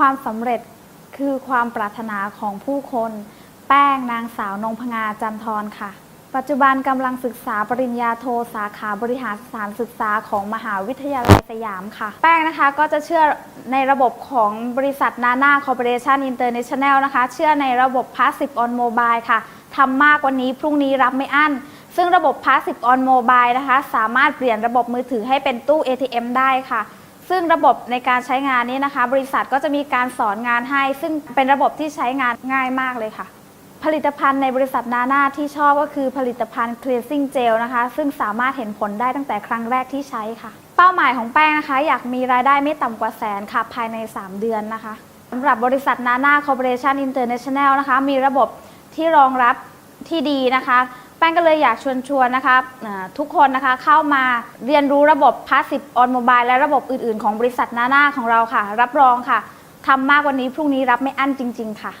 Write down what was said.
ความสำเร็จคือความปรารถนาของผู้คน แป้งนางสาวนงพงาจันทรค่ะ ปัจจุบันกำลังศึกษาปริญญาโทสาขาบริหารสถานศึกษาของมหาวิทยาลัยสยามค่ะ แป้งนะคะก็จะเชื่อในระบบของบริษัทนานาคอร์ปอเรชั่นอินเตอร์เนชั่นแนลนะคะ เชื่อในระบบ Passive on Mobile ค่ะทำมากกว่านี้พรุ่งนี้รับไม่อั้น ซึ่งระบบ Passive on Mobile นะคะ สามารถเปลี่ยนระบบมือถือให้เป็นตู้ ATM ได้ค่ะ ซึ่งระบบในการใช้งานนี้นะคะ บริษัทก็จะมีการสอนงานให้ ซึ่งเป็นระบบที่ใช้งานง่ายมากเลยค่ะ ผลิตภัณฑ์ในบริษัทนานาที่ชอบก็คือผลิตภัณฑ์ cleansing gel นะคะ ซึ่งสามารถเห็นผลได้ตั้งแต่ครั้งแรกที่ใช้ค่ะ เป้าหมายของแป้งนะคะ อยากมีรายได้ไม่ต่ำกว่าแสนค่ะ ภายใน 3 เดือนนะคะสำหรับบริษัทนานาคอร์ปอเรชั่นอินเตอร์เนชั่นแนลนะคะ มีระบบที่รองรับที่ดีนะคะ แป้งก็เลยอยากชวนชวนนะคะทุกคนนะคะเข้ามาเรียนรู้ระบบ Passive on Mobile และระบบอื่น ๆ ของบริษัทนาหน้าของเราค่ะ รับรองค่ะทำมากวันนี้พรุ่งนี้รับไม่อั้นจริง ๆ ค่ะ